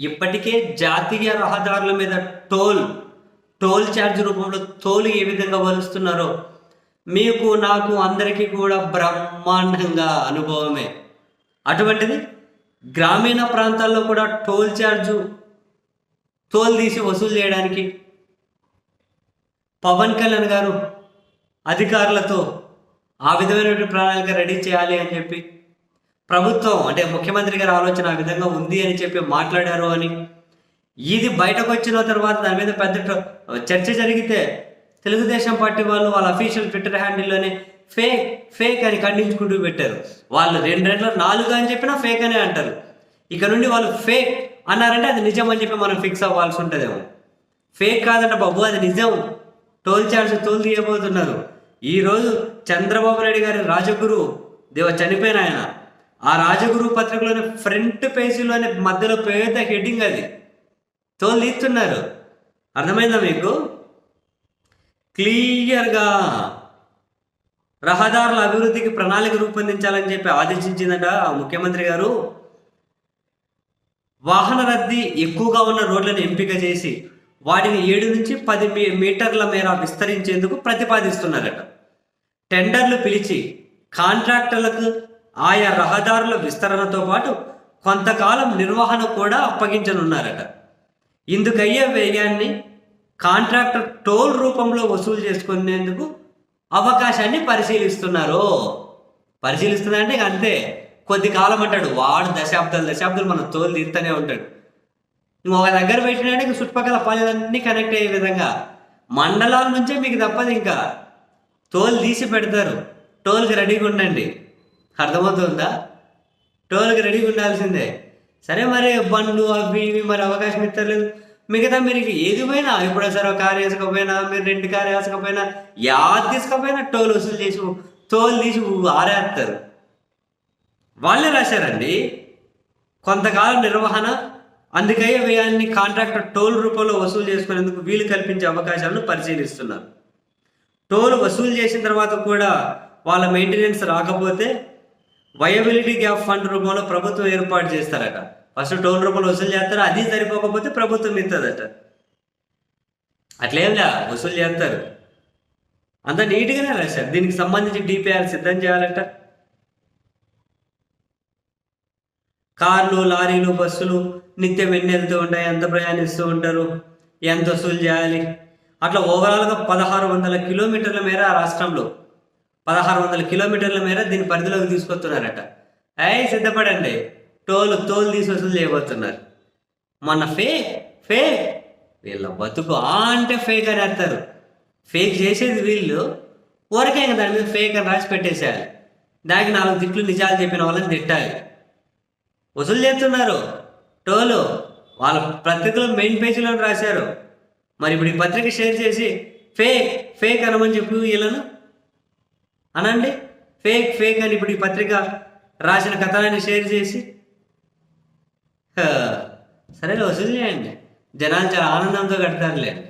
ఇప్పటికే జాతీయ రహదారుల మీద టోల్ టోల్ ఛార్జ్ రూపంలో తోలు ఏ విధంగా వలుస్తున్నారో మీకు నాకు అందరికీ కూడా బ్రహ్మాండంగా అనుభవమే. అటువంటిది గ్రామీణ ప్రాంతాల్లో కూడా టోల్ ఛార్జు టోల్ తీసి వసూలు చేయడానికి పవన్ కళ్యాణ్ గారు అధికారులతో ఆ విధమైనటువంటి ప్రణాళిక రెడీ చేయాలి అని చెప్పి ప్రభుత్వం అంటే ముఖ్యమంత్రి గారి ఆలోచన ఆ విధంగా ఉంది అని చెప్పి మాట్లాడారు అని. ఇది బయటకు వచ్చిన తర్వాత దాని మీద పెద్ద చర్చ జరిగితే తెలుగుదేశం పార్టీ వాళ్ళు వాళ్ళ అఫీషియల్ ట్విట్టర్ హ్యాండిల్లోనే ఫేక్ ఫేక్ అని ఖండించుకుంటూ పెట్టారు. వాళ్ళు రెండు రెండు నాలుగు అని చెప్పినా ఫేక్ అనే అంటారు. ఇక నుండి వాళ్ళు ఫేక్ అన్నారంటే అది నిజం అని చెప్పి మనం ఫిక్స్ అవ్వాల్సి ఉంటుందేమో. ఫేక్ కాదంట బాబు అది నిజం. టోల్ చార్జ్ తోలు తీయబోతున్నారు. ఈరోజు చంద్రబాబు నాయుడు గారి రాజగురు దేవ చనిపోయిన ఆయన. ఆ రాజగురు పత్రికలోని ఫ్రంట్ పేజీలోని మధ్యలో పెద్ద హెడ్డింగ్ అది. తోలు అర్థమైందా మీకు? క్లియర్గా. రహదారుల అభివృద్ధికి ప్రణాళిక రూపొందించాలని చెప్పి ఆదేశించిందట ఆ ముఖ్యమంత్రి గారు. వాహన రద్దీ ఎక్కువగా ఉన్న రోడ్లను ఎంపిక చేసి వాటిని ఏడు నుంచి పది మీ- మీటర్ల మేర విస్తరించేందుకు ప్రతిపాదిస్తున్నారట. టెండర్లు పిలిచి కాంట్రాక్టర్లకు ఆయా రహదారుల విస్తరణతో పాటు కొంతకాలం నిర్వహణ కూడా అప్పగించనున్నారట. ఇందుకయ్యే వ్యయాన్ని కాంట్రాక్టర్ టోల్ రూపంలో వసూలు చేసుకునేందుకు అవకాశాన్ని పరిశీలిస్తున్నారు. పరిశీలిస్తున్నారంటే అంతే. కొద్ది కాలం అంటాడు వాడు దశాబ్దాలు దశాబ్దాలు మనం తోలు తీరుతూనే ఉంటాడు. నువ్వు ఒక దగ్గర పెట్టినాడు చుట్టుపక్కల పనులన్నీ కనెక్ట్ అయ్యే విధంగా. మండలాల నుంచే మీకు తప్పదు ఇంకా. తోలు తీసి పెడతారు. టోల్కి రెడీగా ఉండండి. అర్థమవుతుందా? టోల్కి రెడీగా ఉండాల్సిందే. సరే మరి బండ్లు అవి ఇవి మరి అవకాశం ఇస్తలేదు మిగతా మీరు ఏది పోయినా ఇప్పుడు సరే ఒక కారు వేసుకపోయినా మీరు రెండు కార్ వేసుకపోయినా యాద్ తీసుకపోయినా టోల్ వసూలు చేసి టోల్ తీసి ఆరేస్తారు వాళ్ళే రాశారండి. కొంతకాలం నిర్వహణ అందుకై వ్యయాన్ని కాంట్రాక్టర్ టోల్ రూపంలో వసూలు చేసుకునేందుకు వీలు కల్పించే అవకాశాలను పరిశీలిస్తున్నారు. టోల్ వసూలు చేసిన తర్వాత కూడా వాళ్ళ మెయింటెనెన్స్ రాకపోతే వయబిలిటీ గ్యాప్ ఫండ్ రూపంలో ప్రభుత్వం ఏర్పాటు చేస్తారట. ఫస్ట్ టోల్ రూపంలో వసూలు చేస్తారు? అది సరిపోకపోతే ప్రభుత్వం ఇస్తుందట అట్లేంలే వసూలు చేస్తారు. అంత నీట్గానే రాశారు. దీనికి సంబంధించి డిపిఆర్ సిద్ధం చేయాలట. కార్లు లారీలు బస్సులు నిత్యం ఎన్ని వెళ్తూ ఉంటాయి ఎంత ప్రయాణిస్తూ ఉంటారు ఎంత వసూలు చేయాలి? అట్లా ఓవరాల్గా పదహారు వందల కిలోమీటర్ల మేర ఆ రాష్ట్రంలో పదహారు వందల కిలోమీటర్ల మేర దీని పరిధిలోకి తీసుకొస్తున్నారట. అయ్యి సిద్ధపడండి. టోలు తోలు తీసి వసూలు చేయబోతున్నారు మొన్న ఫేక్ ఫేక్ వీళ్ళ బతుకు ఆ అంటే ఫేక్ అని అంటారు ఫేక్ చేసేది వీళ్ళు. ఊరకే ఇంకా దాని మీద ఫేక్ అని రాసి పెట్టేసేయాలి దానికి నాలుగు తిట్లు నిజాలు చెప్పిన వాళ్ళని తిట్టాలి. వసూలు చేస్తున్నారు. టోలు వాళ్ళ పత్రికలో మెయిన్ పేజీలో రాశారు. మరి ఇప్పుడు ఈ పత్రిక షేర్ చేసి ఫేక్ ఫేక్ అనమని చెప్పి వీళ్ళను. అనండి? ఫేక్ ఫేక్ అని ఇప్పుడు ఈ పత్రిక రాసిన కథనాన్ని షేర్ చేసి. హ, సరే వసూలు చేయండి. జనాలు చాలా ఆనందంతో కడతారులే.